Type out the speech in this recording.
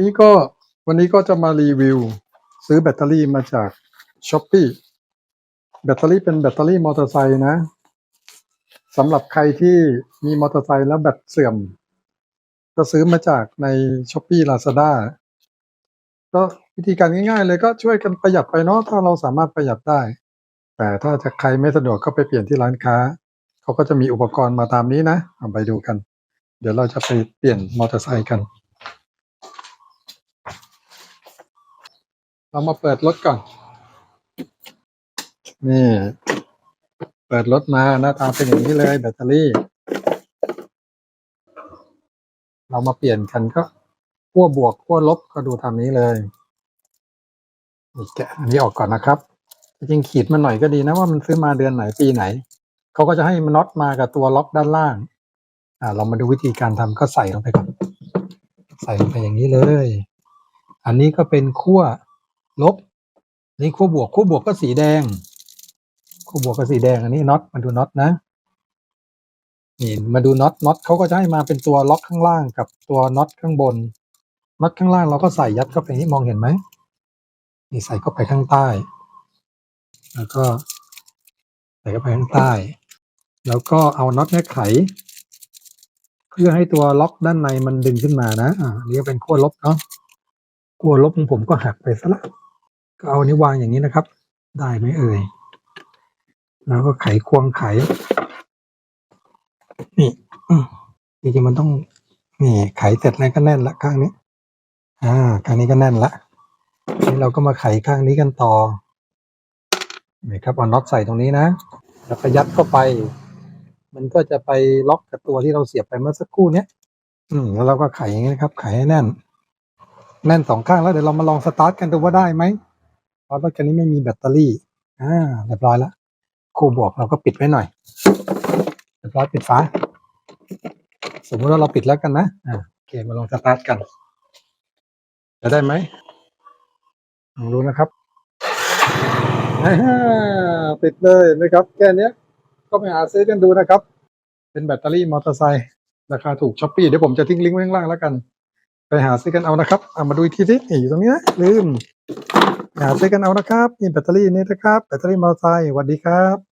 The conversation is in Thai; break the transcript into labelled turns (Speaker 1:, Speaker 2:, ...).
Speaker 1: นี่ก็วันนี้ก็จะมารีวิว ซื้อแบตเตอรี่มาจากช้อปปีแบตเตอรี่เป็นแบตเตอรี่มอเตอร์ไซค์นะสำหรับใครที่มีมอเตอร์ไซค์แล้วแบตเสื่อม ก็ซื้อมาจากในช้อปปี้ลาซาด้าก็วิธีการง่ายๆ เลยก็ช่วยกันประหยัดไปเนาะถ้าเราสามารถประหยัดได้ แต่ถ้าจะใครไม่สะดวกก็ไปเปลี่ยนที่ร้านค้า เขาก็จะมีอุปกรณ์มาตามนี้นะเอาไปดูกัน เดี๋ยวเราจะไปเปลี่ยนมอเตอร์ไซค์กัน เรามาเปิดรถก่อน นี่ เปิดรถมาหน้าตาเป็นอย่างนี้เลยแบตเตอรี่ เรามาเปลี่ยนกันก็ขั้วบวกขั้วลบก็ดูทำนี้เลยนี่แกะอันนี้ออกก่อนนะครับจริงขีดมันหน่อยก็ดีนะว่ามันซื้อมาเดือนไหนปีไหน เขาก็จะให้มันน็อตมากับตัวล็อกด้านล่าง อ่า เรามาดูวิธีการทำก็ใส่ลงไปก่อน ใส่ลงไปอย่างนี้เลย อันนี้ก็เป็นขั้ว ลบ นี่ขั้วบวกขั้วบวกก็สีแดงขั้วบวกก็สีแดงอันนี้น็อตมาดูน็อตนะนี่มาดูน็อตน็อตเขาก็จะให้มาเป็นตัวล็อกข้างล่างกับตัวน็อตข้างบนน็อตข้างล่างเราก็ใส่ยัดเข้าไปนี่มองเห็นไหมนี่ใส่เข้าไปข้างใต้ แล้วก็ ใส่เข้าไปข้างใต้ แล้วก็เอาน็อตเนี้ยไข เพื่อให้ตัวล็อกด้านในมันดึงขึ้นมานะอ่าอันนี่ก็เป็นขั้วลบเนาะขั้วลบของผมก็หักไปซะละ ก็เอาอันนี้วางอย่างนี้นะครับ ได้ไหมเอ่ย แล้วก็ไขควงไข นี่จริงๆมันต้องนี่ไขเสร็จแล้วก็แน่นละข้างนี้ อ่า ข้างนี้ก็แน่นละนี่เราก็มาไขข้างนี้กันต่อนี่ครับเอาน็อตใส่ตรงนี้นะแล้วก็ยัดเข้าไป มันก็จะไปล็อกกับตัวที่เราเสียบไปเมื่อสักครู่เนี้ยอืมแล้วเราก็ไขอย่างนี้นะครับ ไขให้แน่น แน่นสองข้างแล้วเดี๋ยวเรามาลองสตาร์ทกันดูว่าได้ไหม เพราะรถคันนี้ไม่มีแบตเตอรี่ อ่า เรียบร้อยแล้ว คู่บวกเราก็ปิดไว้หน่อย เรียบร้อยปิดฝา สมมติว่าเราปิดแล้วกันนะ อ่าโอเค มาลองสตาร์ทกัน จะได้ไหมลองดูนะครับปิดเลยนะครับ แค่นี้ก็ไปหาซื้อกันดูนะครับ เป็นแบตเตอรี่มอเตอร์ไซค์ราคาถูกช้อปปี้เดี๋ยวผมจะทิ้งลิงก์ไว้ข้างล่างแล้วกัน ไปหาซื้อกันเอานะครับเอามาดูอีกทีสินี่อยู่ตรงนี้นะลืม หาซื้อกันเอานะครับนี่แบตเตอรี่นี่นะครับแบตเตอรี่มอเตอร์ไซค์สวัสดีครับ